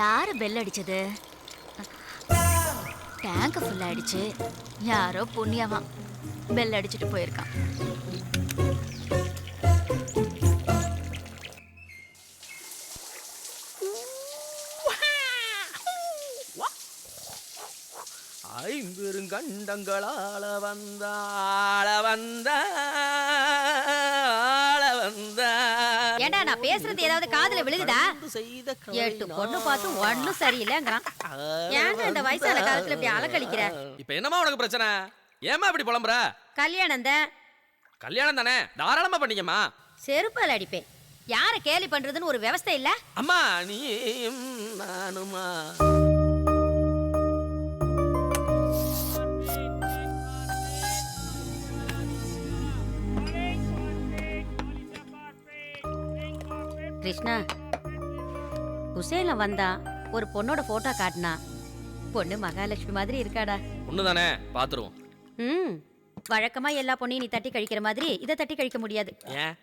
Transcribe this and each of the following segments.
யாரு பெல் அடிச்சது? Tank full ஆயிடுச்சு. யாரோ புண்ணியமா பெல் அடிச்சிட்டு போயிருக்கான். ஐம்பெருங்கண்டங்களால வந்த ஆள வந்த பேசுறது ஏதாவது காதுல விழுகுதா? எட்டு பொண்ணு பார்த்து ஒண்ணும் சரியில்லைங்கிறான். ஏங்க இந்த வயசான காலத்துல இப்படி அலக்கழிக்கிற? இப்ப என்னமா உனக்கு பிரச்சனை? ஏமா இப்படி புலம்புற? கல்யாணம் தான் கல்யாணம் தானே? தாராளமா பண்ணிக்கம்மா. செருப்பால் அடிப்பேன். யார கேலி பண்றதுன்னு ஒரு விவஸ்தை இல்ல? அம்மா நீயும் நானுமா கிருஷ்ணா குசேல வந்தா ஒரு பொண்ணோட போட்டோ காட்டினா பொண்ணு மகாலட்சுமி மாதிரி இருக்காடா. ஒண்ணுதானே பாத்துருவோம். ம் வழக்கமா எல்லா பொண்ணையும் நீ தட்டி கழிக்கிற மாதிரி இதை தட்டி கழிக்க முடியாது. ஏன்?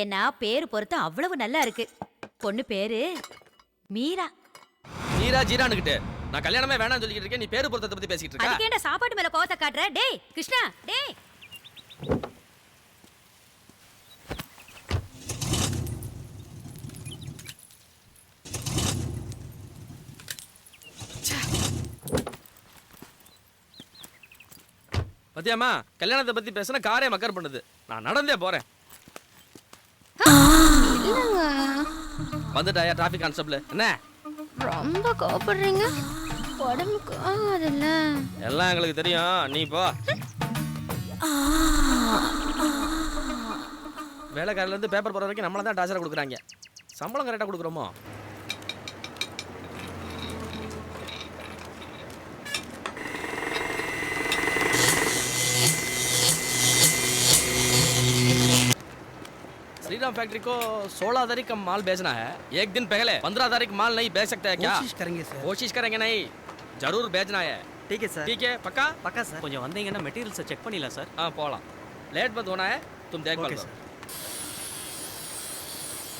ஏன்னா பேரு பொறுத்து அவ்வளவு நல்லா இருக்கு. பொண்ணு பேரு மீரா. நீரா ஜீரானுகிட்ட நான் கல்யாணமே வேணாம்னு சொல்லிக்கிட்டு இருக்கேன். நீ பேரு பொருத்தத்தை பத்தி பேசிக்கிட்டு இருக்க? அதுக்கேண்டா சாப்பாட்டு மேல கோவத்தை காட்டுற? டேய் கிருஷ்ணா டேய். பத்தியாமா கல்யாணத்தை பத்தி பேசினா காரே மக்கர் பண்ணுது. நான் நடந்தே போறேன். வந்துட்டாயா டிராஃபிக் கான்ஸ்டபிள் என்ன? ரொம்ப கோபப்படுறீங்க உடம்புக்கு ஆகாதுல்ல. எல்லாம் எங்களுக்கு தெரியும். நீ போ. வேலைக்காரில இருந்து பேப்பர் போற வரைக்கும் நம்மள தான் டார்ச்சர் கொடுக்குறாங்க. சம்பளம் கரெக்டாக கொடுக்குறோமோ? श्रीराम फैक्ट्री को सोलह तारीख का माल बेचना है एक दिन पहले पंद्रह तारीख माल नहीं बेच सकते हैं क्या कोशिश करेंगे सर कोशिश करेंगे नहीं जरूर बेचना है ठीक है सर ठीक है पक्का पक्का सर கொஞ்சம் வந்தீங்கன்னா மெட்டீரியல்ஸை செக் பண்ணிடலாம் சார் हाँ போகலாம் லேட் मत होना है तुम देख ஓகே करो சார்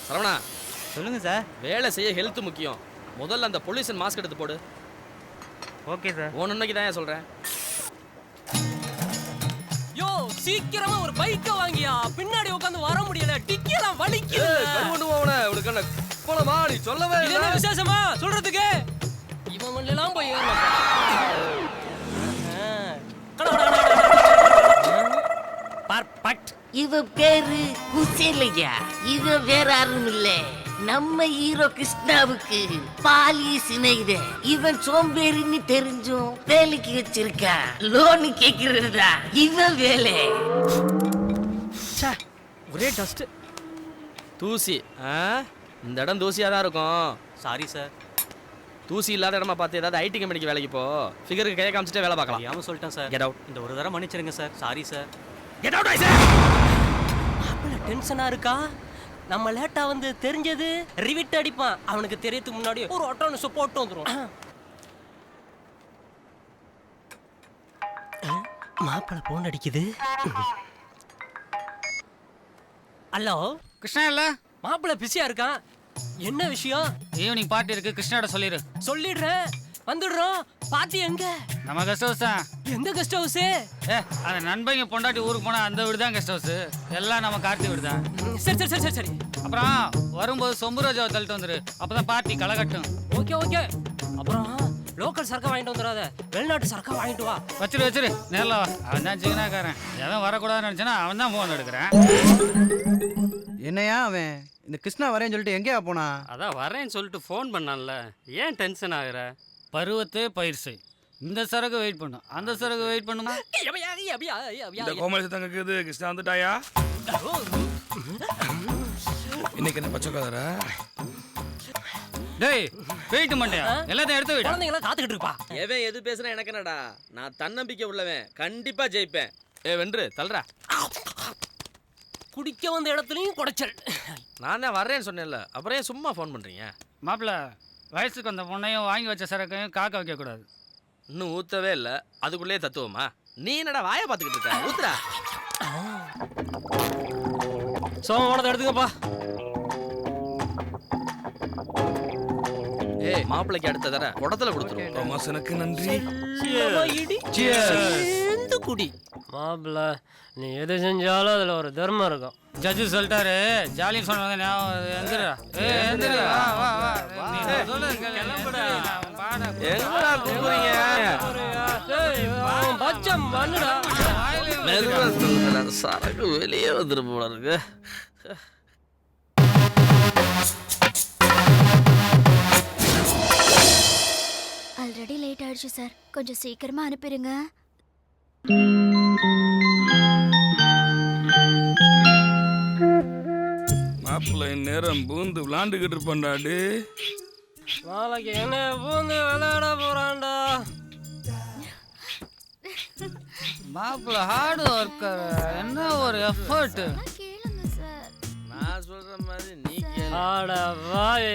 சரவணா சொல்லுங்க சார் வேலை செய்ய ஹெல்த் முக்கியம் முதல்ல அந்த பொல்யூஷன் மாஸ்க் எடுத்து போடு ஓகே சார் உன் நன்மைக்கு தான் சொல்றேன் யோ சீக்கிரமா ஒரு பைக்க வாங்கியா. பின்னாடி உட்காந்து வர முடியல. டிக்கியெல்லாம் வலிக்குது. கொண்டு போவன உனக்கு என்ன போலமா நீ சொல்லவே இது இல்லை. என்ன விசேஷமா? சொல்றதுக்கு. இவன் மண்ணிலாம் போய் ஏறலாம் பர்பெக்ட் இவ பேரு குசேலையா? இவ வேற யாரும் இல்ல. நம்ம ஹீரோ கிருஷ்ணாவுக்கு பாலி சினைத இவன் சோம்பேறின்னு தெரிஞ்சும் வேலைக்கு வச்சிருக்கா. லோனு கேக்குறதுடா. இவன் வேலை. ஒரே டஸ்ட் தூசி ஆ? இந்த இடம் தூசியா தான் இருக்கும். சாரி சார் தூசி இல்லாத இடமா பார்த்து ஏதாவது ஐடி கம்பெனிக்கு வேலைக்கு போ. ஃபிகருக்கு கையை காமிச்சிட்டே வேலை பார்க்கலாம். தெரியாம சொல்லிட்டேன் சார் Get out. இந்த ஒரு தடவை மன்னிச்சிருங்க sir sorry sir get out ஐ மாப்பிள்ள டென்ஷனா இருக்கா? நம்ம லேட்டா வந்து தெரிஞ்சது ரிவிட் அடிப்பான். அவனுக்கு தெரியறதுக்கு முன்னாடி ஒரு ஆட்டோனஸ் போட்டு வந்துரும். மாப்பிள்ள போன் அடிக்குது. ஹலோ? கிருஷ்ணா இல்ல? மாப்பிள்ள பிஸியா இருக்கான். என்ன விஷயம்? ஈவினிங் பார்ட்டி இருக்கு. கிருஷ்ணாட சொல்லிடு சொல்லிடுறேன். வந்துடுறோம். பாத்தி எங்க? நம்ம கெஸ்ட் ஹவுஸ் தான் எந்த கெஸ்ட் ஹவுஸ் ஏ அந்த நண்பங்க பொண்டாட்டி ஊருக்கு போனா அந்த வீடு தான் கெஸ்ட் ஹவுஸ் எல்லாம் நம்ம கார்த்தி வீடு தான் சரி சரி சரி சரி சரி. அப்புறம் வரும்போது சொம்பு ரோஜாவை தள்ளிட்டு வந்துரு. அப்பதான் பார்ட்டி களை கட்டும். Okay okay. அப்புறம் லோக்கல் சரக்கா வாங்கிட்டு வந்துடாத. வெளிநாட்டு சரக்கா வாங்கிட்டு வா. வச்சிரு வச்சிரு. நேரில் வா. அவன் தான் சிக்கனாக்காரன் எவன் வரக்கூடாதுன்னு நினச்சேன்னா அவன் தான் ஃபோன் எடுக்கிறேன். என்னையா அவன்? இந்த கிருஷ்ணா வரேன்னு சொல்லிட்டு எங்கேயா போனா? அதான் வரேன்னு சொல்லிட்டு ஃபோன் பண்ணான்ல. ஏன் டென்ஷன் ஆகுற? பருவத்தே பயிர் செய் இந்த சரக்கு வெயிட் பண்ணும் அந்த சரக்கு வெயிட் பண்ணுமா? இந்த கோமலி தங்க இருக்குது கிருஷ்ணா வந்துட்டாயா? இன்னைக்கு என்ன பச்சை கலர? டேய் வெயிட் மாட்டியா எல்லாத்தையும் எடுத்து வெயிட் குழந்தைங்களாம் காத்துக்கிட்டு இருப்பா. எவன் எது பேசுனா எனக்கு என்னடா? நான் தன்னம்பிக்கை உள்ளவன். கண்டிப்பா ஜெயிப்பேன். ஏ வென்று தல்றா குடிக்க வந்த இடத்துலயும் குடைச்சல். நான் தான் வர்றேன்னு சொன்னேன்ல. அப்புறம் சும்மா ஃபோன் பண்றீங்க? மாப்பிள்ள வயசுக்கு வந்த பொண்ணையும் வாங்கி வச்ச சரக்கையும் காக்க வைக்கக்கூடாது இன்னும் ஊத்தவே இல்ல. அதுக்குள்ளேயே தத்துவமா? நீ என்னடா வாயை பார்த்துக்கிட்டு இருக்க? ஊத்துறா சோமமானதை எடுத்துக்கப்பா. ஏய் மாப்பிள்ளைக்கு அடுத்த தர குடத்துல கொடுத்துருவோம் ப்ரொமோஷனுக்கு நன்றி. சேர்ந்து குடி. மாப்பிள்ள நீ எது செஞ்சாலும் அதுல ஒரு தர்மம் இருக்கும். ஜட்ஜு சொல்லிட்டாரு. ஜாலின்னு சொன்னது ஞாபகம் எந்திரா. ஏ எந்திரா. வா வா வா. நீ சொல்லு கிளம்புடா. பாட எங்கடா கூப்பிடுறீங்க அவன் பச்சை மண்ணுடா. மெதுவா சரக்கு வெளியே வந்துடும் போல இருக்கு ஆல்ரெடி லேட் ஆயிடுச்சு சார் கொஞ்சம் சீக்கிரமா அனுப்பிடுங்க. மாப்பிள்ளை நேரம் பூந்து விளாண்டுக்கிட்டு இருப்பான்டாடு நாளைக்கு என்ன பூந்து விளையாட போறான்டா? மாப்பிள்ள ஹார்ட் ஒர்க்கர் என்ன ஒரு எஃபர்ட் நான் சொல்ற மாதிரி நீ ஆட வாய்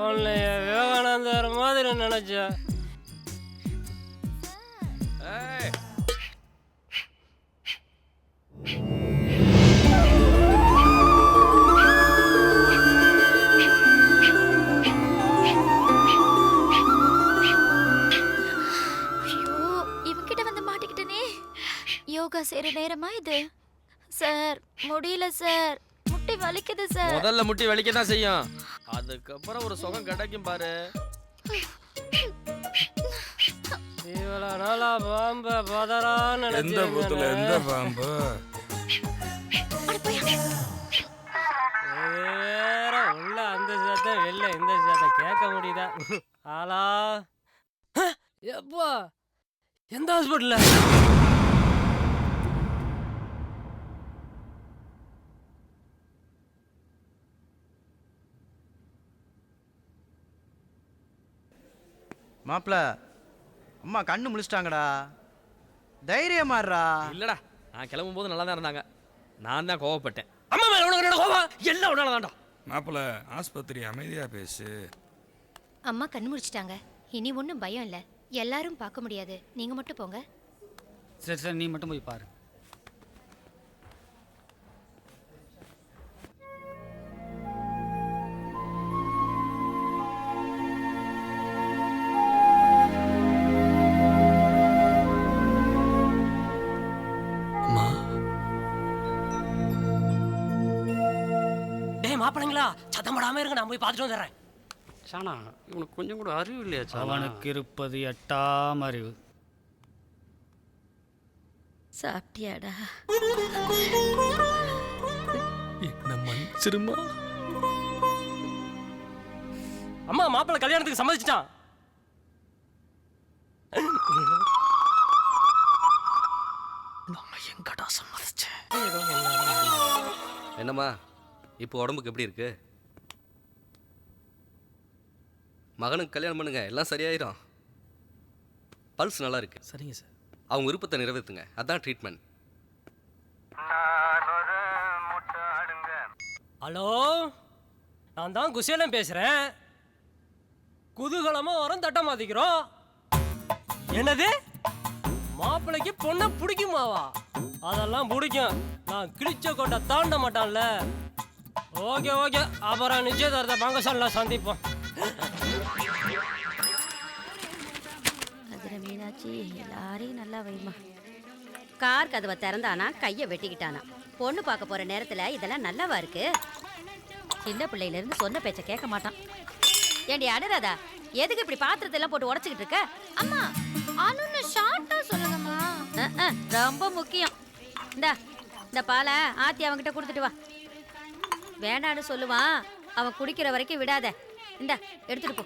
உன்னைய விவேகானந்தர் மாதிரி நினைச்சேன். முடியல சார். முட்டி வலிக்குது சார். முதல்ல முட்டி வலிக்க தான் செய்யும். அதுக்கப்புறம் ஒரு சுகம் கிடைக்கும் பாரு. இவ்வளவு நாளா பாம்ப பதறான்னு எந்த பூத்துல எந்த பாம்பு? வேற உள்ள அந்த சத்தம் வெளில இந்த சத்தம் கேட்க முடியுதா? ஆளா? எப்பா? எந்த ஹாஸ்பிட்டல்ல? மாப்பிள அம்மா கண்ணு முழிச்சிட்டாங்கடா. தைரியமாடுறா. இல்லடா நான் கிளம்பும் போது நல்லா தான் இருந்தாங்க. நான் தான் கோவப்பட்டேன். அம்மா மேல உனக்கு என்ன கோவம்? எல்லாம் உன்னால தான்டா. மாப்பிள்ளை ஆஸ்பத்திரி அமைதியா பேசு. அம்மா கண் முடிச்சிட்டாங்க இனி ஒன்றும் பயம் இல்லை. எல்லாரும் பார்க்க முடியாது. நீங்க மட்டும் போங்க. சரி சரி நீ மட்டும் போய் பாரு. மாப்பிளைங்களா சத்தம் போடாம இருங்க நான் போய் பார்த்துட்டு வந்துடுறேன். சானா இவனுக்கு கொஞ்சம் கூட அறிவு இல்லையா சானா அவனுக்கு இருப்பது எட்டாம் அறிவு. சாப்பிட்டியாடா? என்ன மன்னிச்சிருமா அம்மா மாப்பிள்ளை கல்யாணத்துக்கு சம்மதிச்சிட்டான். நம்ம எங்கடா சம்மதிச்சேன்? என்னம்மா இப்போ உடம்புக்கு எப்படி இருக்கு? மகனுக்கு கல்யாணம் பண்ணுங்க. எல்லாம் சரியாயிரும். பல்ஸ் நல்லா இருக்கு சரிங்க சார். அவங்க விருப்பத்தை நிறைவேற்றுங்க அதான் ட்ரீட்மெண்ட் ஹலோ? நான் தான் குசேலம் பேசுறேன். குதூகலமா வரோம் தட்ட மாத்திக்கிறோம் என்னது? மாப்பிள்ளைக்கு பொண்ணை பிடிக்குமாவா? அதெல்லாம் பிடிக்கும். நான் கிழிச்ச கொண்ட தாண்ட மாட்டான்ல. Okay okay. அப்புறம் நிச்சயதார்த்த பங்கசாலில் சந்திப்போம். அதிர எல்லாரையும் நல்லா வைமா கார் கதவை திறந்தானா? கையை வெட்டிக்கிட்டானா? பொண்ணு பார்க்க போற நேரத்துல இதெல்லாம் நல்லாவா இருக்கு? சின்ன பிள்ளையிலேருந்து சொன்ன பேச்சை கேட்க மாட்டான். ஏண்டி அனுராதா எதுக்கு இப்படி பாத்திரத்தை எல்லாம் போட்டு உடச்சிக்கிட்டு இருக்க? அம்மா அனுன்னு ஷார்ட்டா சொல்லுங்கம்மா ரொம்ப முக்கியம். இந்தா இந்த பாலை ஆத்தி அவன்கிட்ட கொடுத்துட்டு வா. வேணான்னு சொல்லுவான். அவன் குடிக்கிற வரைக்கும் விடாத. இந்தா எடுத்துட்டு போ.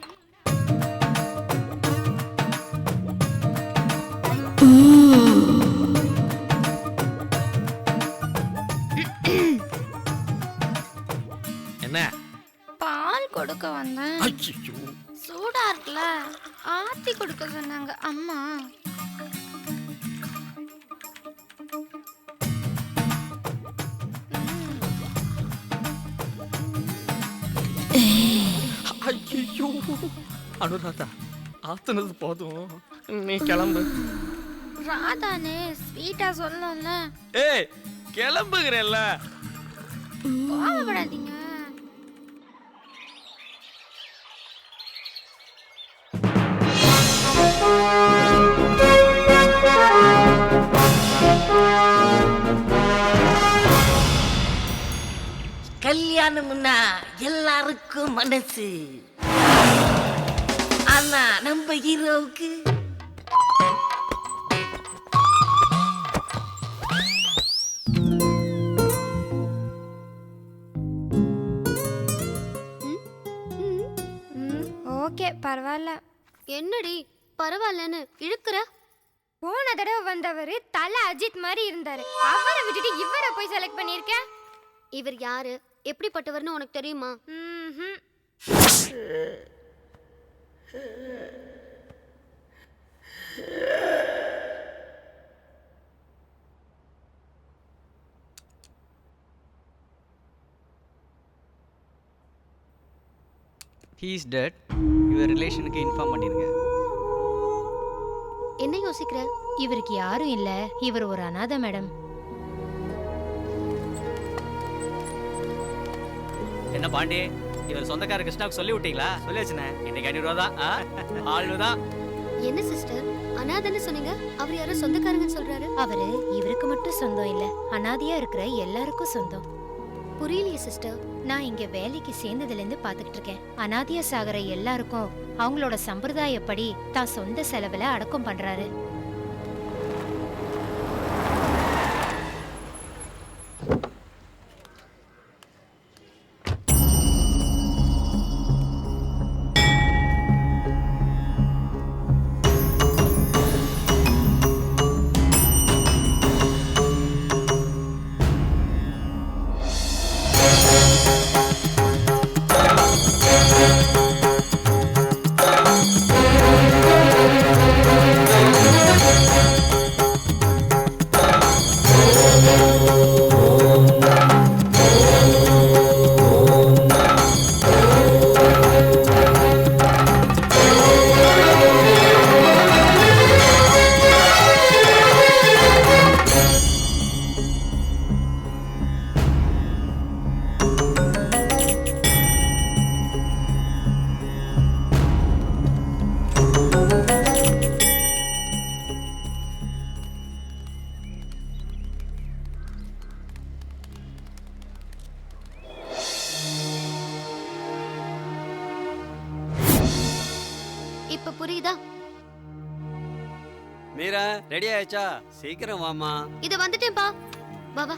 கொடுக்க வந்தேன். ஐயோ சூடா இருக்குல்ல? ஆத்தி கொடுக்க சொன்னாங்க அம்மா. ஐயோ அனுராதா ஆத்துனது போதும். நீ கிளம்பு. ராதானே ஸ்வீட்டா சொல்லல ஏய் கிளம்புகிறேன்ல கோவப்படாதீங்க. கல்யாணம்னா எல்லாருக்கும் மனசு. ஆனா நம்ம ஹீரோவுக்கு ஓகே பரவாயில்ல. என்னடி பரவாயில்லன்னு இழுக்கிற? போன தடவை வந்தவர் தலை அஜித் மாதிரி இருந்தாரு. அவரை விட்டுட்டு இவரை போய் செலக்ட் பண்ணியிருக்க இவர் யாரு? எப்படிப்பட்டவர்னு உனக்கு தெரியுமா. ஹீஸ் டெட் இவர் ரிலேஷனுக்கு இன்ஃபார்ம் பண்ணிருங்க. என்ன யோசிக்கிற? இவருக்கு யாரும் இல்ல. இவர் ஒரு அனாதை மேடம் என்ன பாண்டி? இவர் சொந்தக்கார கிருஷ்ணாவுக்கு சொல்லி விட்டீங்களா? சொல்லி வச்சுனே இன்னைக்கு ஐநூறுவா தான் தான் என்ன சிஸ்டர் அனாதன்னு சொன்னீங்க. அவர் யாரோ சொந்தக்காரங்கன்னு சொல்றாரு. அவரு இவருக்கு மட்டும் சொந்தம் இல்ல. அனாதையா இருக்கிற எல்லாருக்கும் சொந்தம். புரியலையே சிஸ்டர் நான் இங்க வேலைக்கு சேர்ந்ததுல இருந்து பாத்துக்கிட்டு இருக்கேன். அனாதையா சாகிற எல்லாருக்கும் அவங்களோட சம்பிரதாயப்படி தான் சொந்த செலவுல அடக்கம் பண்றாரு. இப்ப புரியுதா? மீரா ரெடி ஆயிடுச்சா சீக்கிரம் வாமா இத வந்துட்டேன்பா. வா வா.